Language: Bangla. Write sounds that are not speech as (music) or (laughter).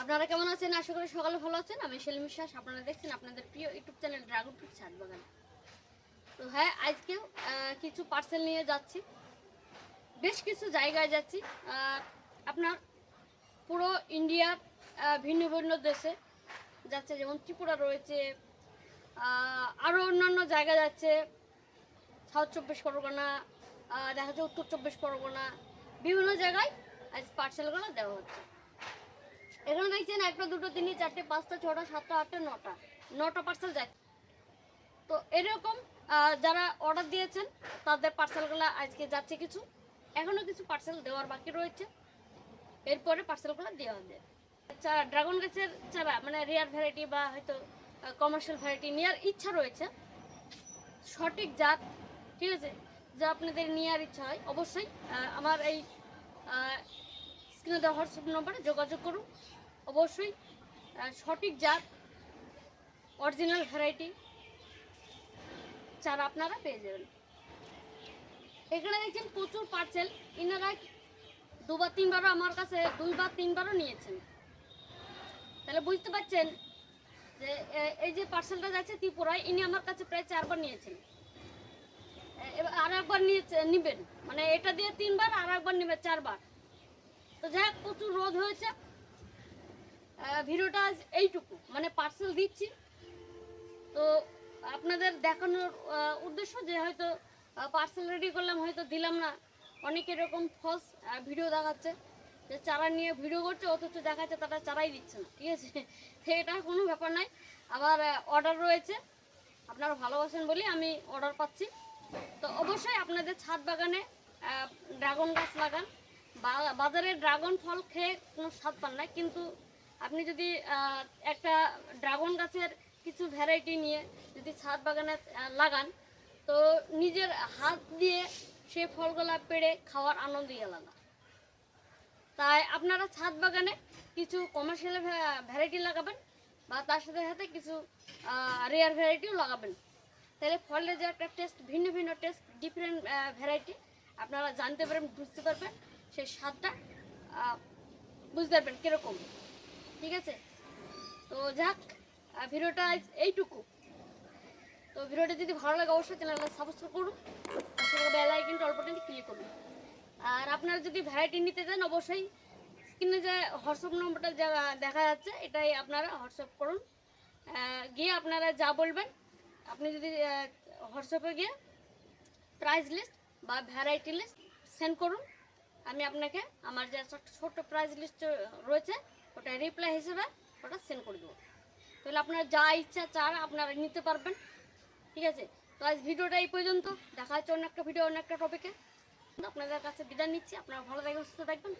আপনারা কেমন আছেন? আশা করি সকালে ভালো আছেন। আমি সেলিম বিশ্বাস। আপনারা দেখছেন আপনাদের প্রিয় ইউটিউব চ্যানেল ড্রাগন ফ্রুট ছাদ বাগান তো হ্যাঁ আজকে কিছু পার্সেল নিয়ে যাচ্ছি। বেশ কিছু জায়গায় যাচ্ছি। আপনার পুরো ইন্ডিয়ার ভিন্ন ভিন্ন দেশে যাচ্ছে। যেমন ত্রিপুরা রয়েছে আরও অন্যান্য জায়গা যাচ্ছে। সাউথ চব্বিশ পরগনা দেখা যাচ্ছে উত্তর চব্বিশ পরগনা। বিভিন্ন জায়গায় আজ পার্সেলগুলো দেওয়া হচ্ছে। এখানে দেখছেন একটা, দুটো, তিনটে, চারটে, পাঁচটা, ছটা, সাতটা, আটটা, নটা। নটা পার্সেল যাচ্ছে তো এরকম যারা অর্ডার দিয়েছেন, তাদের পার্সেলগুলো আজকে যাচ্ছে কিছু। এখনও কিছু পার্সেল দেওয়ার বাকি রয়েছে। এরপরে পার্সেলগুলো দেওয়া হবে। চারা ড্রাগন গাছের চারা মানে রেয়ার ভ্যারাইটি বা হয়তো কমার্শিয়াল ভ্যারাইটি নেওয়ার ইচ্ছা রয়েছে। সঠিক জাত, ঠিক আছে, যা আপনাদের নেওয়ার ইচ্ছা হয়, অবশ্যই আমার এই স্ক্রিনে দেওয়া হোয়াটসঅ্যাপ নম্বরে যোগাযোগ করুন। অবশ্যই সঠিক জাত অরিজিনাল ভ্যারাইটি চারা আপনারা পেয়ে যাবেন। এখানে দেখছেন প্রচুর পার্সেল ইনারা দুবার তিনবারও আমার কাছে দুইবার তিনবারও নিয়েছেন। তাহলে বুঝতে পারছেন যে এই যে পার্সেলটা যাচ্ছে ত্রিপুরায় ইনি আমার কাছে প্রায় চারবার নিয়েছেন। এবার আর একবার নিয়েছে নিবেন। মানে এটা দিয়ে তিনবার আর একবার নেবে চারবার। তো যাই হোক, প্রচুর রোদ হয়েছে। ভিডিওটা আজ এইটুকু। মানে পার্সেল দিচ্ছি। তো আপনাদের দেখানোর উদ্দেশ্য যে হয়তো পার্সেল রেডি করলাম, হয়তো দিলাম না। অনেক এরকম ফলস ভিডিও দেখাচ্ছে। যে চারা নিয়ে ভিডিও করছে, অথচ দেখাচ্ছে তারা চারাই দিচ্ছে না। ঠিক আছে? (laughs) এটা কোনো ব্যাপার নাই আবার অর্ডার রয়েছে। আপনারা ভালোবাসেন বলে আমি অর্ডার পাচ্ছি। তো অবশ্যই আপনাদের ছাদ বাগানে ড্রাগন গাছ লাগান। বাজারে ড্রাগন ফল খেয়ে কোনো স্বাদ পান না। কিন্তু আপনি যদি একটা ড্রাগন গাছের কিছু ভ্যারাইটি নিয়ে যদি ছাদ বাগানে লাগান, তো নিজের হাত দিয়ে সেই ফলগুলা পেড়ে খাওয়ার আনন্দই আলাদা। তাই আপনারা ছাদ বাগানে কিছু কমার্শিয়াল ভ্যারাইটি লাগাবেন বা তার সাথে সাথে কিছু রেয়ার ভ্যারাইটিও লাগাবেন। তাহলে ফলের যে একটা টেস্ট ভিন্ন ভিন্ন টেস্ট ডিফারেন্ট ভ্যারাইটি আপনারা জানতে পারবেন, বুঝতে পারবেন, সেই স্বাদটা বুঝতে পারবেন কীরকম। ঠিক আছে? তো যাক ভিডিওটা এইটুকু। তো ভিডিওটা যদি ভালো লাগে অবশ্যই চ্যানেলটা সাবস্ক্রাইব করুন তারপরে বেল আইকনটা অল্প ক্লিক করুন। আর আপনারা যদি ভ্যারাইটি নিতে চান, অবশ্যই স্ক্রিনে যে হোয়াটসঅ্যাপ নম্বরটা যা দেখা যাচ্ছে, এটাই আপনারা হোয়াটসঅ্যাপ করুন। গিয়ে আপনারা যা বলবেন, আপনি যদি হোয়াটসঅ্যাপে গিয়ে প্রাইস লিস্ট বা ভ্যারাইটি লিস্ট সেন্ড করুন। আমি আপনাকে, আমার যে ছোট- ছোট্ট প্রাইস লিস্ট রয়েছে ওটা রিপ্লাই হিসেবে ওটা সেন্ড করে দেবো। তাহলে আপনার যা ইচ্ছা চার আপনারা নিতে পারবেন। ঠিক আছে? তো আজ ভিডিওটা এই পর্যন্ত। দেখা হচ্ছে অন্য একটা ভিডিও অন্য একটা টপিকে আপনাদের কাছে বিদায় নিচ্ছি। আপনারা ভালো থাকবেন, সুস্থ থাকবেন।